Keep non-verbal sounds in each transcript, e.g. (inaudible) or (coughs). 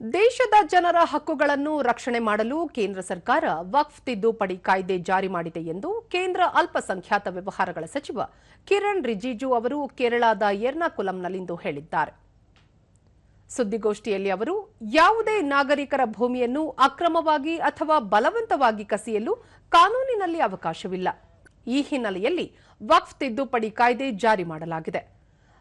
ದೇಶದ ಜನರ ಹಕ್ಕುಗಳನ್ನು ರಕ್ಷಣೆ ಮಾಡಲು ಕೇಂದ್ರ ಸರ್ಕಾರ ವಕ್ಫ್ ತಿದ್ದುಪಡಿ ಕಾಯ್ದೆ ಜಾರಿ ಮಾಡಿದೆ ಎಂದು ಕೇಂದ್ರ ಅಲ್ಪಸಂಖ್ಯಾತ ವ್ಯವಹಾರಗಳ ಸಚಿವ ಕಿರಣ್ ರಿಜಿಜು ಅವರು ಕೇರಳದ ಎರ್ನಾಕುಲಂನಲ್ಲಿಂದು ಹೇಳಿದ್ದಾರೆ. ಸುದ್ದಿಗೋಷ್ಠಿಯಲ್ಲಿ ಅವರು, ಯಾವುದೇ ನಾಗರಿಕರ ಭೂಮಿಯನ್ನು ಅಕ್ರಮವಾಗಿ ಅಥವಾ ಬಲವಂತವಾಗಿ ಕಸಿಯಲು ಕಾನೂನಿನಲ್ಲಿ ಅವಕಾಶವಿಲ್ಲ. ಈ ಹಿನ್ನೆಲೆಯಲ್ಲಿ ವಕ್ಫ್ ತಿದ್ದುಪಡಿ ಕಾಯ್ದೆ ಜಾರಿ ಮಾಡಲಾಗಿದೆ.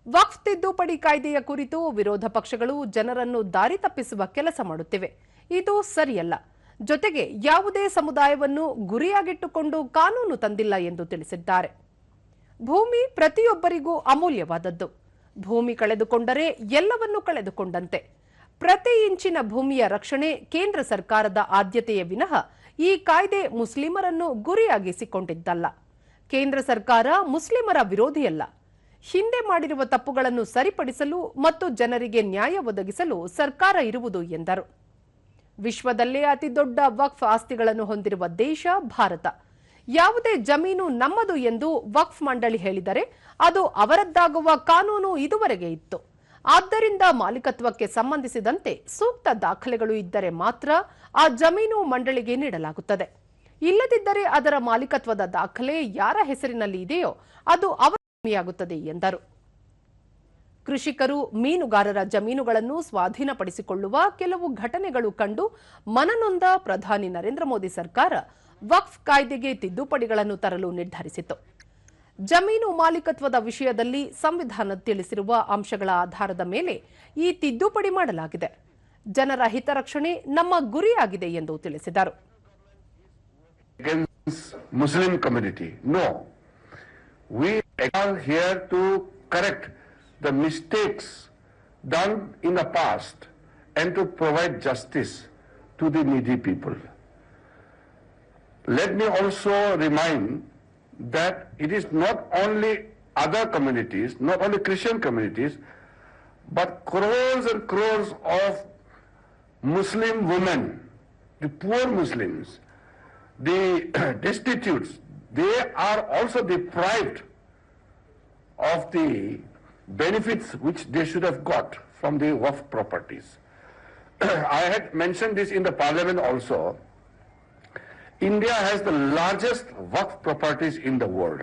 ವಕ್ಫ್ ತಿದ್ದುಪಡಿ ಕಾಯ್ದೆಯ ಕುರಿತು ವಿರೋಧ ಪಕ್ಷಗಳು ಜನರನ್ನು ದಾರಿ ತಪ್ಪಿಸುವ ಕೆಲಸ ಮಾಡುತ್ತಿವೆ. ಇದು ಸರಿಯಲ್ಲ. ಜೊತೆಗೆ ಯಾವುದೇ ಸಮುದಾಯವನ್ನು ಗುರಿಯಾಗಿಟ್ಟುಕೊಂಡು ಕಾನೂನು ತಂದಿಲ್ಲ ಎಂದು ತಿಳಿಸಿದ್ದಾರೆ. ಭೂಮಿ ಪ್ರತಿಯೊಬ್ಬರಿಗೂ ಅಮೂಲ್ಯವಾದದ್ದು. ಭೂಮಿ ಕಳೆದುಕೊಂಡರೆ ಎಲ್ಲವನ್ನೂ ಕಳೆದುಕೊಂಡಂತೆ. ಪ್ರತಿ ಇಂಚಿನ ಭೂಮಿಯ ರಕ್ಷಣೆ ಕೇಂದ್ರ ಸರ್ಕಾರದ ಆದ್ಯತೆಯ ವಿನಃ ಈ ಕಾಯ್ದೆ ಮುಸ್ಲಿಮರನ್ನು ಗುರಿಯಾಗಿಸಿಕೊಂಡಿದ್ದಲ್ಲ. ಕೇಂದ್ರ ಸರ್ಕಾರ ಮುಸ್ಲಿಮರ ವಿರೋಧಿಯಲ್ಲ. ಹಿಂದೆ ಮಾಡಿರುವ ತಪ್ಪುಗಳನ್ನು ಸರಿಪಡಿಸಲು ಮತ್ತು ಜನರಿಗೆ ನ್ಯಾಯ ಒದಗಿಸಲು ಸರ್ಕಾರ ಇರುವುದು ಎಂದರು. ವಿಶ್ವದಲ್ಲೇ ಅತಿದೊಡ್ಡ ವಕ್ಫ್ ಆಸ್ತಿಗಳನ್ನು ಹೊಂದಿರುವ ದೇಶ ಭಾರತ. ಯಾವುದೇ ಜಮೀನು ನಮ್ಮದು ಎಂದು ವಕ್ಫ್ ಮಂಡಳಿ ಹೇಳಿದರೆ ಅದು ಅವರದ್ದಾಗುವ ಕಾನೂನು ಇದುವರೆಗೆ ಇತ್ತು. ಆದ್ದರಿಂದ ಮಾಲೀಕತ್ವಕ್ಕೆ ಸಂಬಂಧಿಸಿದಂತೆ ಸೂಕ್ತ ದಾಖಲೆಗಳು ಇದ್ದರೆ ಮಾತ್ರ ಆ ಜಮೀನು ಮಂಡಳಿಗೆ ನೀಡಲಾಗುತ್ತದೆ. ಇಲ್ಲದಿದ್ದರೆ ಅದರ ಮಾಲೀಕತ್ವದ ದಾಖಲೆ ಯಾರ ಹೆಸರಿನಲ್ಲಿ ಇದೆಯೋ ಅದು ಅವರ ಭೂಮಿಯಾಗುತ್ತದೆ ಎಂದರು. ಕೃಷಿಕರು, ಮೀನುಗಾರರ ಜಮೀನುಗಳನ್ನು ಸ್ವಾಧೀನಪಡಿಸಿಕೊಳ್ಳುವ ಕೆಲವು ಘಟನೆಗಳು ಕಂಡು ಮನನೊಂದ ಪ್ರಧಾನಿ ನರೇಂದ್ರ ಮೋದಿ ಸರ್ಕಾರ ವಕ್ಫ್ ಕಾಯ್ದೆಗೆ ತಿದ್ದುಪಡಿಗಳನ್ನು ತರಲು ನಿರ್ಧರಿಸಿತು ಜಮೀನು ಮಾಲೀಕತ್ವದ ವಿಷಯದಲ್ಲಿ ಸಂವಿಧಾನ ತಿಳಿಸಿರುವ ಅಂಶಗಳ ಆಧಾರದ ಮೇಲೆ ಈ ತಿದ್ದುಪಡಿ ಮಾಡಲಾಗಿದೆ. ಜನರ ಹಿತರಕ್ಷಣೆ ನಮ್ಮ ಗುರಿಯಾಗಿದೆ ಎಂದು ತಿಳಿಸಿದರು. Muslim community community. We are here to correct the mistakes done in the past and to provide justice to the needy people. Let me also remind that it is not only other communities, not only Christian communities, but crores and crores of Muslim women, the poor Muslims, the (coughs) destitutes, they are also deprived of the benefits which they should have got from the Waqf properties. (clears throat) I had mentioned this in the parliament also. India has the largest Waqf properties in the world.